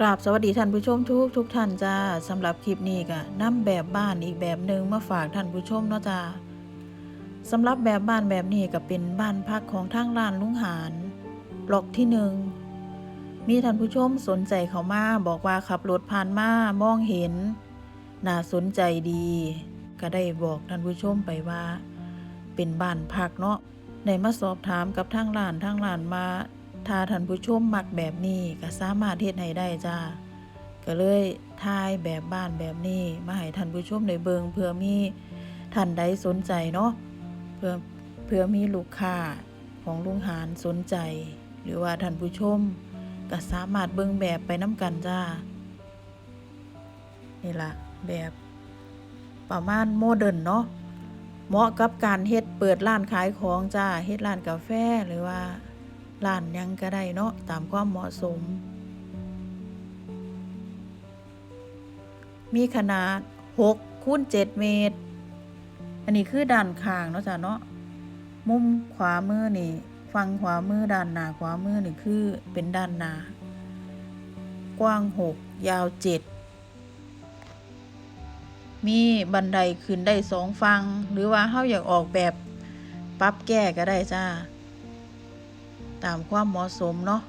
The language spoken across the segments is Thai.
กราบสวัสดีท่านผู้ชมทุกทุกท่านจ้าสำหรับคลิปนี้ก็นำแบบบ้านอีกแบบหนึ่งมาฝากท่านผู้ชมเนาะจ้าสำหรับแบบบ้านแบบนี้ก็เป็นบ้านพักของทางร้านลุงหารล็อกที่หนึ่งมีท่านผู้ชมสนใจเขามาบอกว่าขับรถผ่านมามองเห็น น่าสนใจดี ก็ได้บอกท่านผู้ชมไปว่า เป็นบ้านพักเนาะได้มาสอบถามกับทางร้านทางร้านมา ถ้าท่านผู้ชมมักแบบนี้ก็สามารถเฮ็ดให้ได้จ้าก็เลยทายแบบบ้านแบบนี้มาให้ท่านผู้ชมได้เบิงเพื่อมีท่านใดสนใจเนาะเพื่อเพื่อมีลูกค้าของลุงหารสนใจ หรือว่าท่านผู้ชมก็สามารถเบิงแบบไปน้ำกันจ้า นี่ละแบบประมาณโมเดิร์นเนาะเหมาะกับการเฮ็ดเปิดร้านขายของจ้าเฮ็ดร้านกาแฟหรือว่า ร้านยังก็ได้เนาะตามความเหมาะสม มีขนาด6คูณ7เมตร อันนี้คือด้านข้างเนาะจ้ะเนาะมุมขวามือนี่ฝั่งขวามือด้านหน้าขวามือนี่คือเป็นด้านหน้ากว้าง 6 ยาว 7 มีบันไดขึ้นได้สองฟัง หรือว่าเฮาอยากออกแบบปรับแก้ก็ได้จ้า ตามความเหมาะสมเนาะ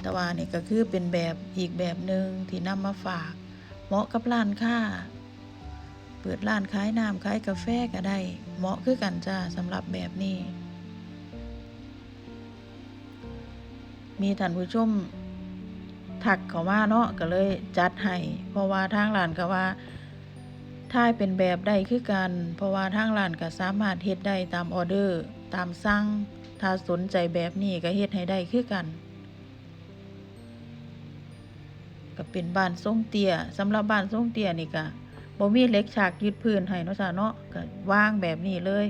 แต่ว่านี่ก็คือเป็นแบบอีกแบบหนึ่งที่นำมาฝาก เหมาะกับร้านค้า เปิดร้านขายน้ำขายกาแฟก็ได้ เหมาะคือกันจ้าสำหรับแบบนี้ มีท่านผู้ชมถักเขามาเนาะก็เลยจัดให้เพราะว่าทางร้านก็ว่าถ้าเป็นแบบได้คือกัน เพราะว่าทางร้านก็สามารถเฮ็ดได้ตามออเดอร์ ตามสั่ง ถ้าสนใจแบบนี้ก็เฮ็ดให้ได้คือกันก็เป็นบ้านทรงเตี้ยสำหรับบ้านทรงเตี้ยนี่ก็บ่มีเหล็กฉากยึดพื้นให้เนาะจ้ะเนาะก็วางแบบนี้เลย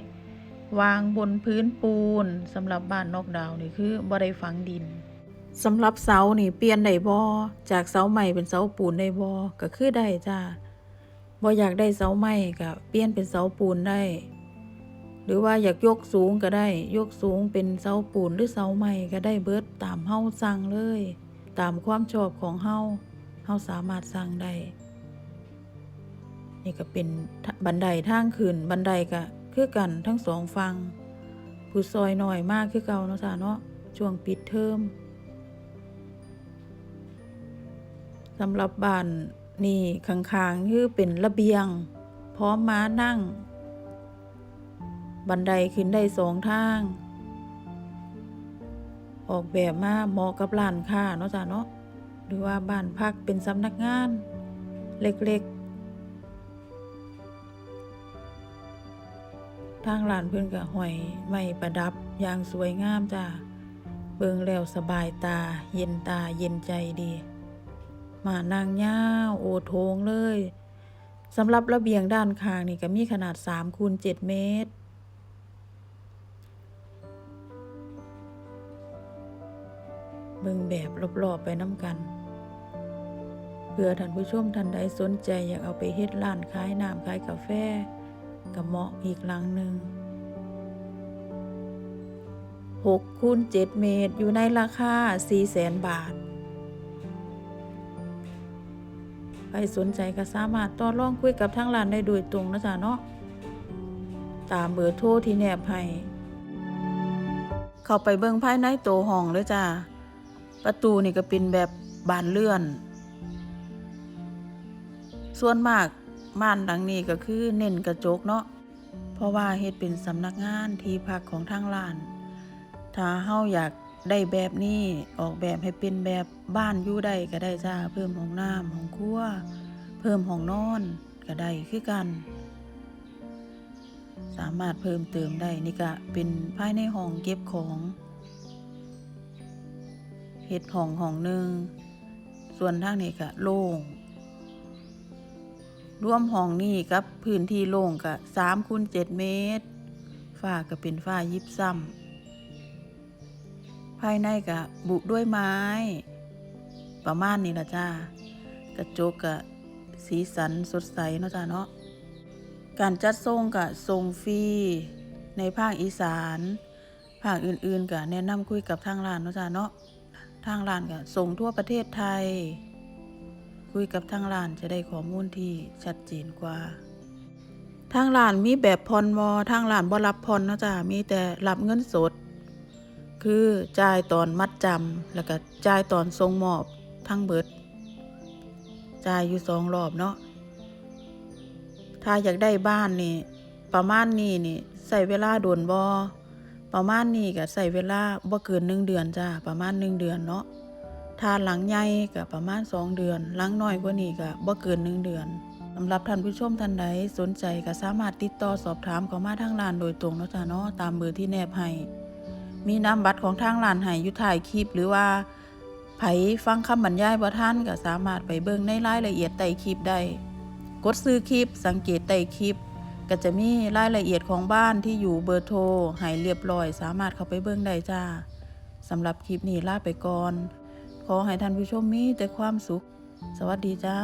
วางบนพื้นปูนสำหรับบ้านนอกดาวน์นี่คือบ่ได้ฝังดินสำหรับเสานี่เปลี่ยนได้บ่จากเสาใหม่เป็นเสาปูนได้บ่ก็คือได้จ้าบ่อยากได้เสาใหม่ก็เปลี่ยนเป็นเสาปูนได้ หรือว่าอยากยกสูงก็ได้ ยกสูงเป็นเสาปูนหรือเสาใหม่ก็ได้เบิดตามเฮาสั่งเลย ตามความชอบของเฮาเฮาสามารถสั่งได้นี่ก็เป็นบันไดทางขึ้นบันไดก็คือกันทั้งสองฝั่งผู้ซอยหน่อยมากคือเก่าเนาะจ้ะเนาะช่วงปิดเทอมสำหรับบ้านนี่ข้างๆคือเป็นระเบียง พร้อมม้านั่ง บันไดขึ้นได้สองทาง ออกแบบมาเหมาะกับร้านค้าเนาะจ้ะเนาะหรือว่าบ้านพักเป็นสำนักงาน เล็กๆ ทางร้านเพื่อนก็ห้อยไม้ประดับอย่างสวยงามจ้ะเบิงแล้วสบายตา เย็นตาเย็นใจดี มานางย่าโอโทงเลยสำหรับระเบียงด้านข้างนี่ก็มีขนาด3คูณ7เมตร เบิ่งแบบรอบๆไปน้ำกันเพื่อท่านผู้ชมท่านใดสนใจอยากเอาไปเฮ็ดร้านขายน้ำขายกาแฟกับเหมาะอีกหลังหนึ่ง6คูณ7เมตรอยู่ในราคา4แสนบาท ใครสนใจก็สามารถต่อรองคุยกับทางร้านได้โดยตรงนะจ๊ะเนาะ ตามเบอร์โทรที่แนบให้ เข้าไปเบิ่งภายในโตวห้องเลยจ้า ประตูนี่ก็เป็นแบบบานเลื่อน ส่วนมากม่านดังนี้ก็คือเน้นกระจกเนาะ เพราะว่าเฮ็ดเป็นสำนักงานที่พักของทางร้าน ถ้าเฮาอยากได้แบบนี้ออกแบบให้เป็นแบบบ้านอยู่ได้ก็ได้จ้า เพิ่มห้องน้ำห้องครัว เพิ่มห้องนอนก็ได้คือกัน สามารถเพิ่มเติมได้นี่ก็เป็นภายในห้องเก็บของ เฮ็ดห้องห้องหนึ่งส่วนทางนี้ก็โล่งรวมห้องนี้กับพื้นที่โล่งก็สามคูณเจ็ดเมตรฝ้าก็เป็นฝ้ายิบซ้ำภายในก็บุด้วยไม้ ประมาณนี้ละจ้ากระจกก็สีสันสดใสเนาะจ้าเนาะการจัดทรงก็ทรงฟรีในภาคอีสาน ภาคอื่นๆก็แนะนำคุยกับทางร้านเนาะจ้าเนาะ ทางร้านก็ส่งทั่วประเทศไทย คุยกับทางร้านจะได้ข้อมูลที่ชัดเจนกว่า ทางร้านมีแบบผ่อนบ่ทางร้านบ่รับผ่อนนะจ้ะมีแต่รับเงินสด คือจ่ายตอนมัดจำแล้วก็จ่ายตอนส่งมอบทั้งเบิดจ่ายอยู่สองรอบเนาะถ้าอยากได้บ้านนี่ประมาณนี้นี่ใส่เวลาโดนบ่ ประมาณนี้ก็ใส่เวลาบ่เกินหนึ่งเดือนจ้าประมาณหนึ่งเดือนเนาะถ้าหลังใหญ่ก็ประมาณสองเดือน หลังน้อยกว่านี้ก็บ่เกินหนึ่งเดือนสำหรับท่านผู้ชมท่านใดสนใจก็สามารถติดต่อสอบถามเข้ามาทางร้านโดยตรงเนาะจ้าเนาะตามเบอร์ที่แนบให้มีนามบัตรของทางร้านให้อยู่ท้ายคลิปหรือว่าไผฟังคำบรรยายบ่ทันก็สามารถไปเบิ่งในรายละเอียดใต้คลิปได้ กดซื้อคลิปสังเกตใต้คลิป ก็จะมีรายละเอียดของบ้านที่อยู่เบอร์โทรให้เรียบร้อย สามารถเข้าไปเบิ่งได้จ้าสำหรับคลิปนี้ลาไปก่อน ขอให้ท่านผู้ชมมีแต่ความสุข สวัสดีจ้า